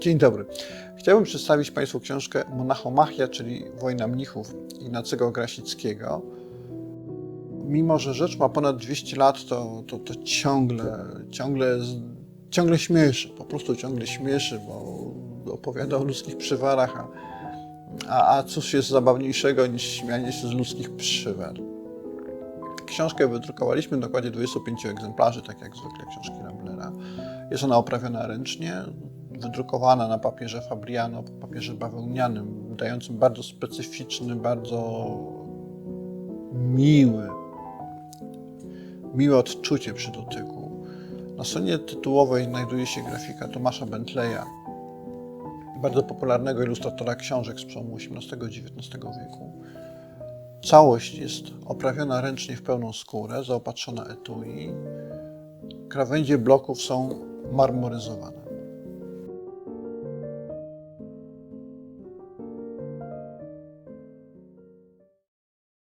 Dzień dobry. Chciałbym przedstawić Państwu książkę Monachomachia, czyli Wojna Mnichów Ignacego Grasickiego. Mimo, że rzecz ma ponad 200 lat, to, to, to ciągle, ciągle, ciągle śmieszy, po prostu ciągle śmieszy, bo opowiada o ludzkich przywarach, a, a, a cóż jest zabawniejszego niż śmianie się z ludzkich przywar. Książkę wydrukowaliśmy w dokładzie 25 egzemplarzy, tak jak zwykle książki Ramblera. Jest ona oprawiona ręcznie, wydrukowana na papierze Fabriano, papierze bawełnianym, dającym bardzo specyficzny, bardzo miły, miłe odczucie przy dotyku. Na stronie tytułowej znajduje się grafika Tomasza Bentleya, bardzo popularnego ilustratora książek z przełomu XVIII-XIX wieku. Całość jest oprawiona ręcznie w pełną skórę, zaopatrzona etui. Krawędzie bloków są marmoryzowane.